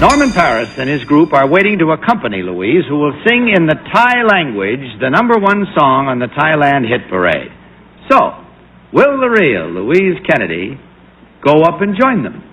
Norman Paris and his group are waiting to accompany Louise, who will sing in the Thai language the number one song on the Thailand hit parade. So, will the real Louise Kennedy go up and join them?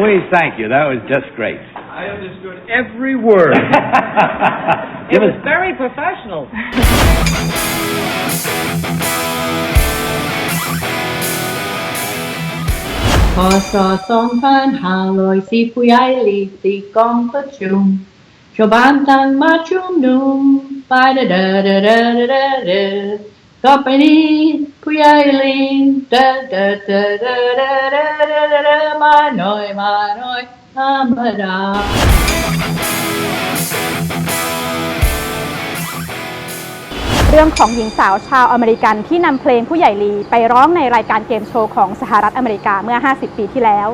Louise, thank you. That was just great. I understood every word. It Give was us, very professional. 我所送返下來是灰矮烈是講不中，做板凳馬中弄，拜 da da da da da da da。 ต่อไปนี้ผู้ใหญ่ลีเดเดเดเดเดเดเดเดเดมาหน่อยมาหน่อยธรรมดาเรื่องของหญิงสาวชาวอเมริกันที่นำเพลงผู้ใหญ่ลีไปร้องในรายการเกมโชว์ของสหรัฐอเมริกาเมื่อ 50 ปีที่แล้ว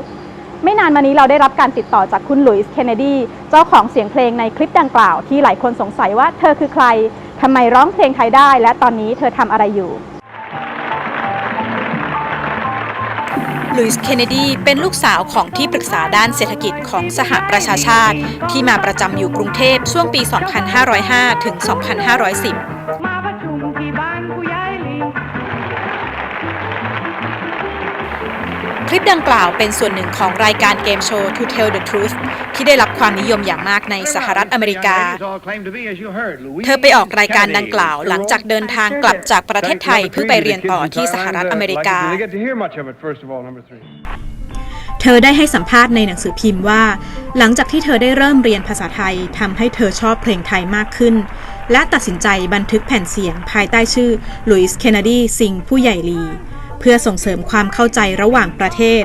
ไม่นานมานี้เราได้รับการติดต่อจากคุณหลุยส์เคนเนดี เจ้าของเสียงเพลงในคลิปดังกล่าวที่หลายคนสงสัยว่าเธอคือใคร ทำไมร้องเพลงไทยได้ และตอนนี้เธอทำอะไรอยู่ลุยส์เคนเนดีเป็นลูกสาวของที่ปรึกษาด้านเศรษฐกิจของสหประชาชาติ ที่มาประจำอยู่กรุงเทพช่วงปี 2505 ถึง 2510 ลิปดังกล่าวเป็นส่วนหนึ่งของรายการเกมโชว์ To Tell the Truth ที่ได้รับความนิยมอย่างมากในสหรัฐอเมริกา เธอไปออกรายการดังกล่าวหลังจากเดินทางกลับจากประเทศไทยเพื่อไปเรียนต่อที่สหรัฐอเมริกา เธอได้ให้สัมภาษณ์ในหนังสือพิมพ์ว่า หลังจากที่เธอได้เริ่มเรียนภาษาไทยทำให้เธอชอบเพลงไทยมากขึ้น และตัดสินใจบันทึกแผ่นเสียงภายใต้ชื่อลุยส์เคนเนดีซิงผู้ใหญ่ลี เพื่อส่งเสริมความเข้าใจระหว่างประเทศ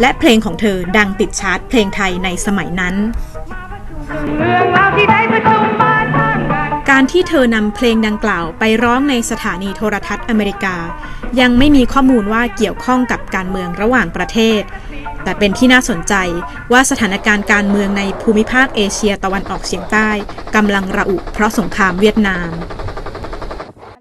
และเพลงของเธอดังติดชาร์ตเพลงไทยในสมัยนั้น การที่เธอนำเพลงดังกล่าวไปร้องในสถานีโทรทัศน์อเมริกา ยังไม่มีข้อมูลว่าเกี่ยวข้องกับการเมืองระหว่างประเทศ แต่เป็นที่น่าสนใจว่าสถานการณ์การเมืองในภูมิภาคเอเชียตะวันออกเฉียงใต้กำลังระอุเพราะสงครามเวียดนาม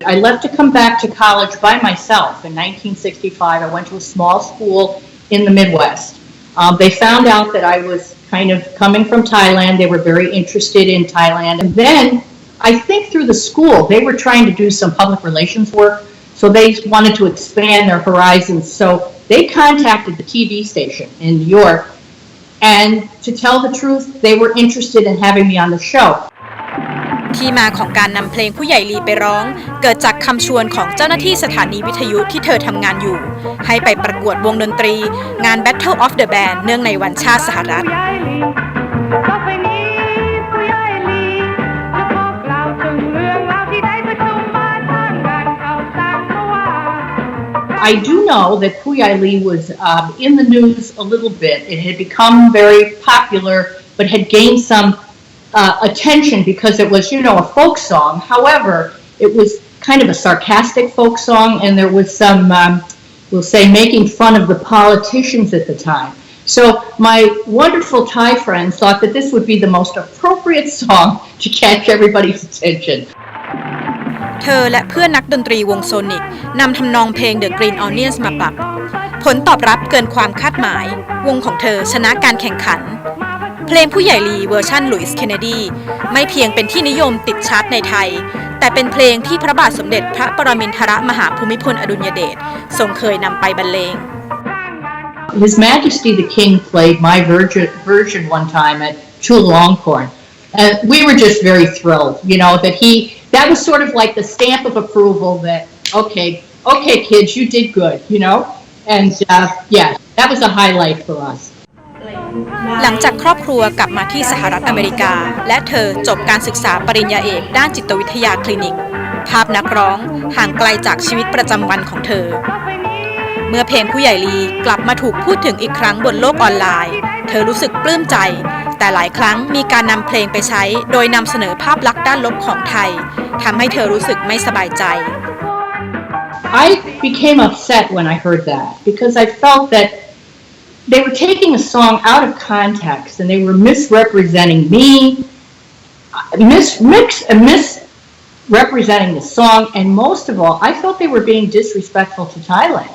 I left to come back to college by myself in 1965. I went to a small school in the Midwest. Um, they found out that I was kind of coming from Thailand. They were very interested in Thailand. And then I think through the school, they were trying to do some public relations work. So they wanted to expand their horizons. So they contacted the TV station in New York. And to tell the truth, they were interested in having me on the show. ที่มาของการนำเพลงผู้ใหญ่ลีไปร้อง เกิดจากคำชวนของเจ้าหน้าที่สถานีวิทยุที่เธอทำงานอยู่ ให้ไปประกวดวงดนตรี งาน Battle of the Band เนื่องในวันชาติสหรัฐผู้ใหญ่ลีต่อไปนี้ผู้ใหญ่ลีจะบอกเล่าถึงเรื่องราวที่ได้ประชุมมาสร้างงานเขาสร้างเมื่อวาน I do know that Puyai Li was um, in the news a little bit. It had become very popular, but had gained some uh, attention because it was, you know, a folk song. However, it was kind of a sarcastic folk song, and there was some, um, we'll say, making fun of the politicians at the time. So my wonderful Thai friends thought that this would be the most appropriate song to catch everybody's attention. เธอและเพื่อนนักดนตรีวงโซนิกนำทำนองเพลง The Green Onions มาปรับ ผลตอบรับเกินความคาดหมาย วงของเธอชนะการแข่งขัน เพลงผู้ใหญ่ลีเวอร์ชันหลุยส์เคนเนดีไม่เพียงเป็นที่นิยมติดชาร์ตในไทย แต่เป็นเพลงที่พระบาทสมเด็จพระปรมินทรมหาภูมิพลอดุลยเดชทรงเคยนำไปบรรเลง His Majesty the King played my version, version one time at Chulalongkorn. And we were just very thrilled, you know, that he, that was sort of like the stamp of approval that, okay, okay, kids, you did good, you know? And, uh, yeah, that was a highlight for us. หลังจากครอบครัวกลับมาที่สหรัฐอเมริกา และเธอจบการศึกษาปริญญาเอกด้านจิตวิทยาคลินิก ภาพนักร้องห่างไกลจากชีวิตประจำวันของเธอ เมื่อเพลงผู้ใหญ่ลีกลับมาถูกพูดถึงอีกครั้งบนโลกออนไลน์ เธอรู้สึกปลื้มใจ แต่หลายครั้งมีการนำเพลงไปใช้ โดยนำเสนอภาพลักษณ์ด้านลบของไทยทำให้เธอรู้สึกไม่สบายใจ I became upset when I heard that because I felt that they were taking a song out of context and they were misrepresenting me, uh, mis, mix, uh, misrepresenting the song, and most of all, I felt they were being disrespectful to Thailand.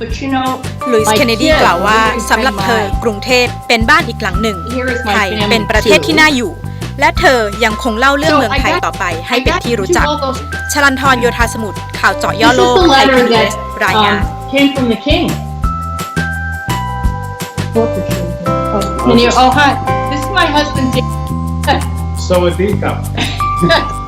But you know, ลุยส์ my เคนเนดี kids กล่าวว่า really สำหรับ bring เธอ my- กรุงเทพเป็นบ้านอีกหลังหนึ่ง Here is my ไทย family เป็นประเทศที่น่าอยู่ และเธอยังคงเล่าเรื่อง So เมือง I ไทย got- ต่อไปให้ I เป็น got ที่รู้ to จัก all those ชลันทรโยธาสมุทรข่าวเจาะย่อ This โล is ก the ไทย letter พีบีเอส that รายงาน um, came from the king. both. Oh, And you're, oh, hi, this is my husband, Dave." So Adika.